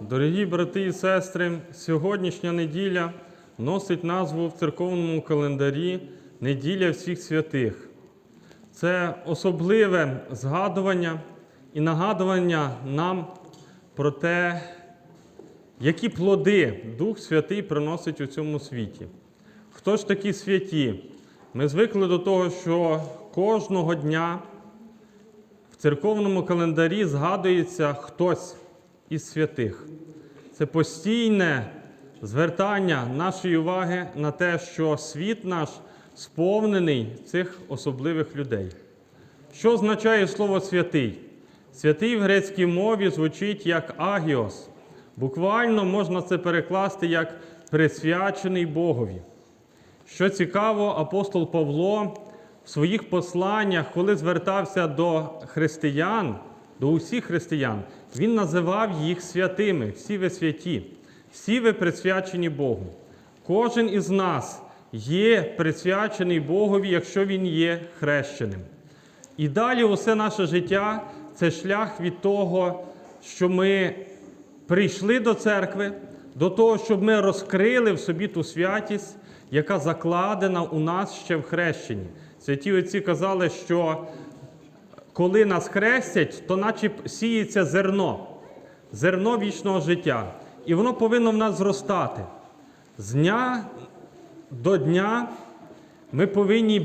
Дорогі брати і сестри, сьогоднішня неділя носить назву в церковному календарі Неділя всіх святих. Це особливе згадування і нагадування нам про те, які плоди Дух Святий приносить у цьому світі. Хто ж такі святі? Ми звикли до того, що кожного дня в церковному календарі згадується хтось із святих. Це постійне звертання нашої уваги на те, що світ наш сповнений цих особливих людей. Що означає слово святий? Святий в грецькій мові звучить як агіос. Буквально можна це перекласти як присвячений Богові. Що цікаво, апостол Павло в своїх посланнях, коли звертався до християн, до усіх християн, він називав їх святими, всі ви святі, всі ви присвячені Богу. Кожен із нас є присвячений Богові, якщо він є хрещеним. І далі усе наше життя це шлях від того, що ми прийшли до церкви, до того, щоб ми розкрили в собі ту святість, яка закладена у нас ще в хрещенні. Святі отці казали, що коли нас хрестять, то наче сіється зерно, зерно вічного життя. І воно повинно в нас зростати. З дня до дня ми повинні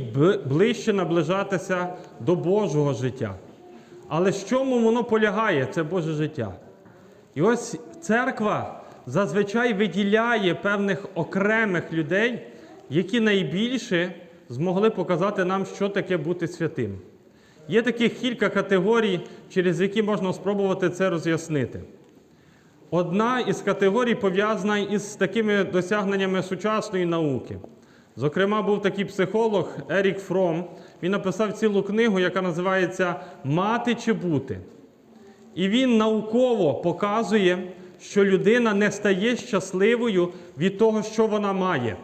ближче наближатися до Божого життя. Але в чому воно полягає, це Боже життя? І ось церква зазвичай виділяє певних окремих людей, які найбільше змогли показати нам, що таке бути святим. Є таких кілька категорій, через які можна спробувати це роз'яснити. Одна із категорій пов'язана із такими досягненнями сучасної науки. Зокрема, був такий психолог Ерік Фром. Він написав цілу книгу, яка називається Мати чи бути. І він науково показує, що людина не стає щасливою від того, що вона має.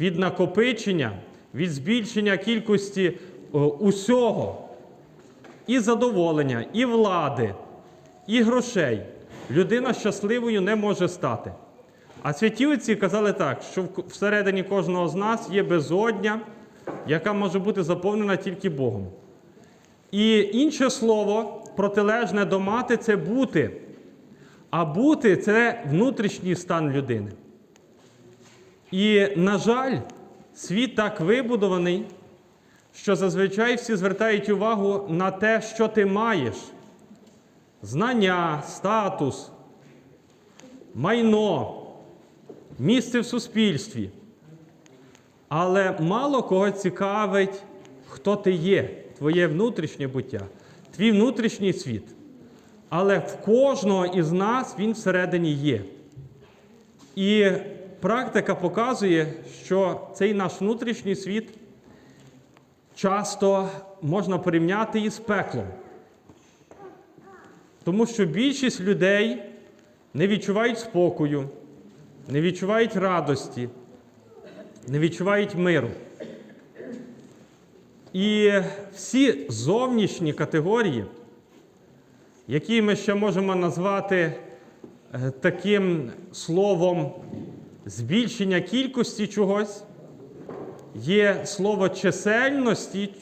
Від накопичення, від збільшення кількості усього, і задоволення, і влади, і грошей. Людина щасливою не може стати. А святі отці казали так, що всередині кожного з нас є безодня, яка може бути заповнена тільки Богом. І інше слово, протилежне до мати, це бути. А бути це внутрішній стан людини. І, на жаль, світ так вибудований, що зазвичай всі звертають увагу на те, що ти маєш: знання, статус, майно, місце в суспільстві. Але мало кого цікавить, хто ти є, твоє внутрішнє буття, твій внутрішній світ. Але в кожного із нас він всередині є. І практика показує, що цей наш внутрішній світ часто можна порівняти із пеклом. Тому що більшість людей не відчувають спокою, не відчувають радості, не відчувають миру. І всі зовнішні категорії, які ми ще можемо назвати е, таким словом збільшення кількості чогось, є слово чисельності,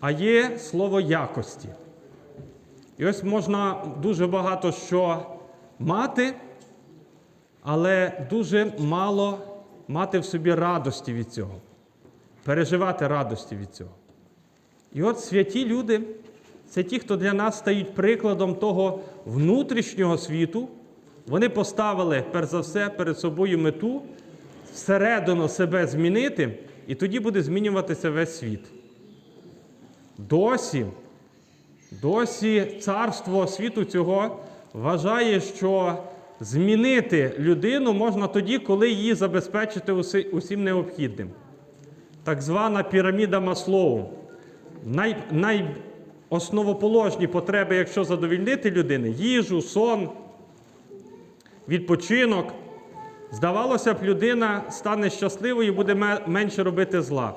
а є слово якості. І ось можна дуже багато що мати, але дуже мало мати в собі радості від цього, переживати радості від цього. І от святі люди це ті, хто для нас стають прикладом того внутрішнього світу. Вони поставили, перш за все, перед собою мету всередину себе змінити, і тоді буде змінюватися весь світ. Досі, досі царство світу цього вважає, що змінити людину можна тоді, коли її забезпечити усім необхідним. Так звана піраміда Маслоу. Най, найосновоположні потреби, якщо задовільнити людини, їжу, сон, відпочинок. Здавалося б, людина стане щасливою і буде менше робити зла.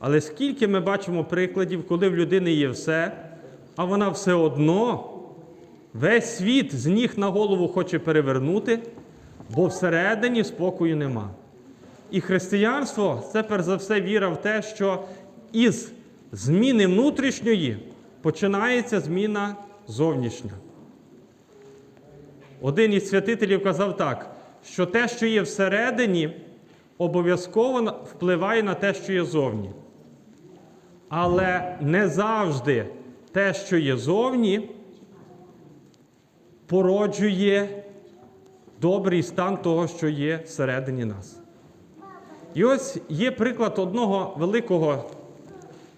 Але скільки ми бачимо прикладів, коли в людини є все, а вона все одно Весь світ з ніг на голову хоче перевернути, бо всередині спокою нема. І християнство це перш за все віра в те, що із зміни внутрішньої починається зміна зовнішня. Один із святителів казав так, що те, що є всередині, обов'язково впливає на те, що є зовні. Але не завжди те, що є зовні, породжує добрий стан того, що є всередині нас. І ось є приклад одного великого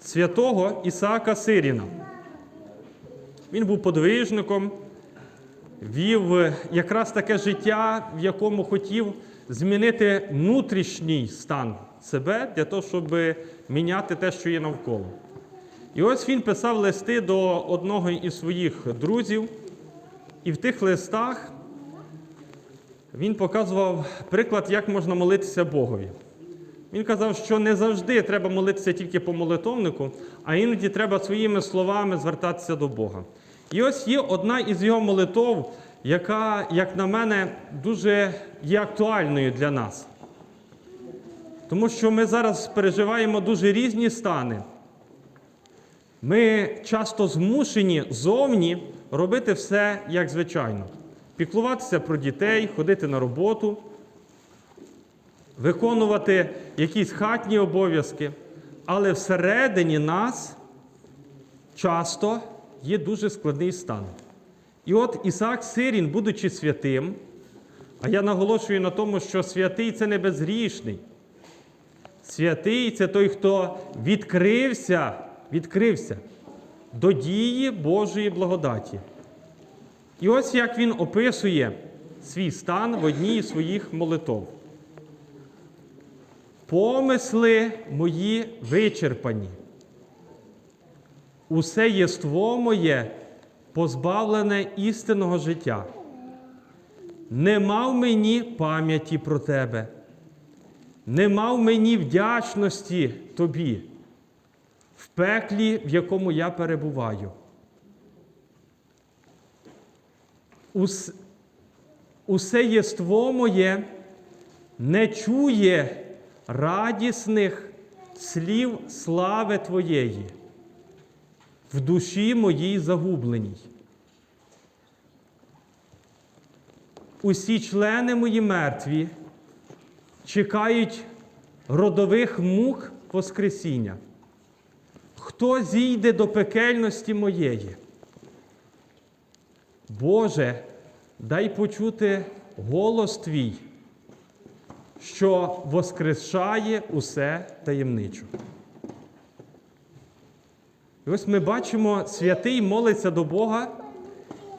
святого Ісаака Сиріна. Він був подвижником, вів якраз таке життя, в якому хотів змінити внутрішній стан себе для того, щоб міняти те, що є навколо. І ось він писав листи до одного із своїх друзів, і в тих листах він показував приклад, як можна молитися Богові. Він казав, що не завжди треба молитися тільки по молитовнику, а іноді треба своїми словами звертатися до Бога. І ось є одна із його молитов, яка, як на мене, дуже є актуальною для нас. Тому що ми зараз переживаємо дуже різні стани. Ми часто змушені зовні робити все як звичайно: піклуватися про дітей, ходити на роботу, виконувати якісь хатні обов'язки, але всередині нас часто є дуже складний стан. І от Ісаак Сирін, будучи святим, а я наголошую на тому, що святий це не безгрішний. Святий це той, хто відкрився, відкрився до дії Божої благодаті. І ось як він описує свій стан в одній із своїх молитов. Помисли мої вичерпані. Усе єство моє позбавлене істинного життя. Нема в мені пам'яті про тебе, нема в мені вдячності тобі, в пеклі, в якому я перебуваю. Ус- Усе єство моє не чує радісних слів слави Твоєї в душі моїй загубленій. Усі члени мої мертві чекають родових мук Воскресіння. Хто зійде до пекельності моєї? Боже, дай почути голос Твій, що воскрешає усе таємничо. Ось ми бачимо, святий молиться до Бога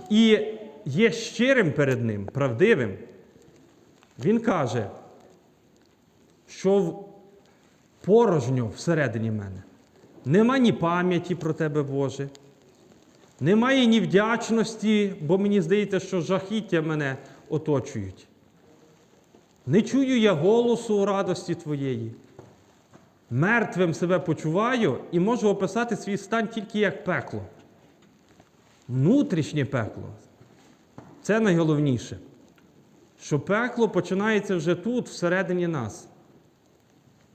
і є щирим перед Ним, правдивим. Він каже, що порожньо всередині мене. Нема ні пам'яті про тебе, Боже. Немає ні вдячності, бо мені здається, що жахіття мене оточують. Не чую я голосу радості Твоєї. Мертвим себе почуваю і можу описати свій стан тільки як пекло. Внутрішнє пекло. Це найголовніше. Що пекло починається вже тут, всередині нас.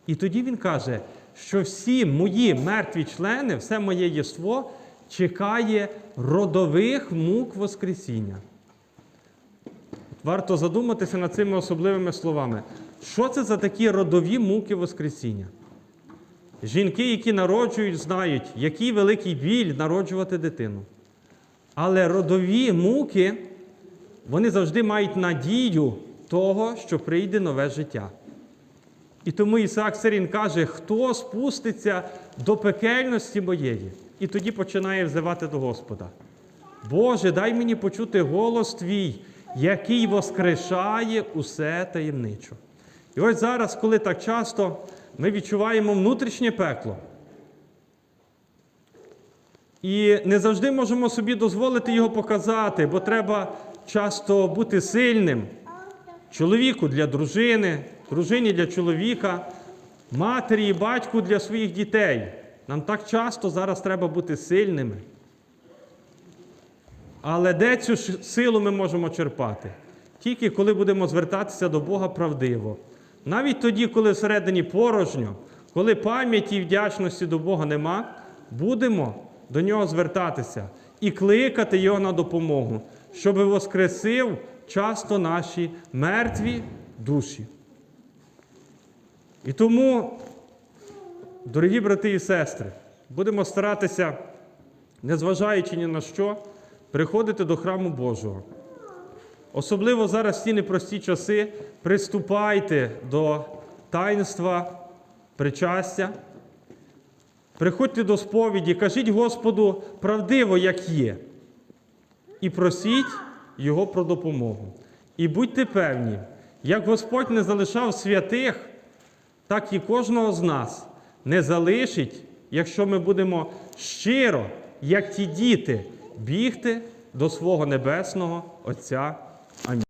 І тоді він каже, що всі мої мертві члени, все моє єство чекає родових мук Воскресіння. Варто задуматися над цими особливими словами. Що це за такі родові муки Воскресіння? Жінки, які народжують, знають, який великий біль народжувати дитину. Але родові муки, вони завжди мають надію того, що прийде нове життя. І тому Ісаак Сирін каже, хто спуститься до пекельності моєї, і тоді починає взивати до Господа. Боже, дай мені почути голос Твій, який воскрешає усе таємничо. І ось зараз, коли так часто ми відчуваємо внутрішнє пекло, і не завжди можемо собі дозволити його показати, бо треба часто бути сильним. Чоловіку для дружини, дружині для чоловіка, матері і батьку для своїх дітей. Нам так часто зараз треба бути сильними. Але де цю силу ми можемо черпати? Тільки коли будемо звертатися до Бога правдиво. Навіть тоді, коли всередині порожньо, коли пам'яті і вдячності до Бога нема, будемо до нього звертатися і кликати Його на допомогу, щоб воскресив часто наші мертві душі. І тому, дорогі брати і сестри, будемо старатися, незважаючи ні на що, приходити до храму Божого. Особливо зараз в ці непрості часи приступайте до таїнства причастя, приходьте до сповіді, кажіть Господу правдиво, як є, і просіть Його про допомогу. І будьте певні, як Господь не залишав святих, так і кожного з нас не залишить, якщо ми будемо щиро, як ті діти, бігти до свого небесного Отця. 아니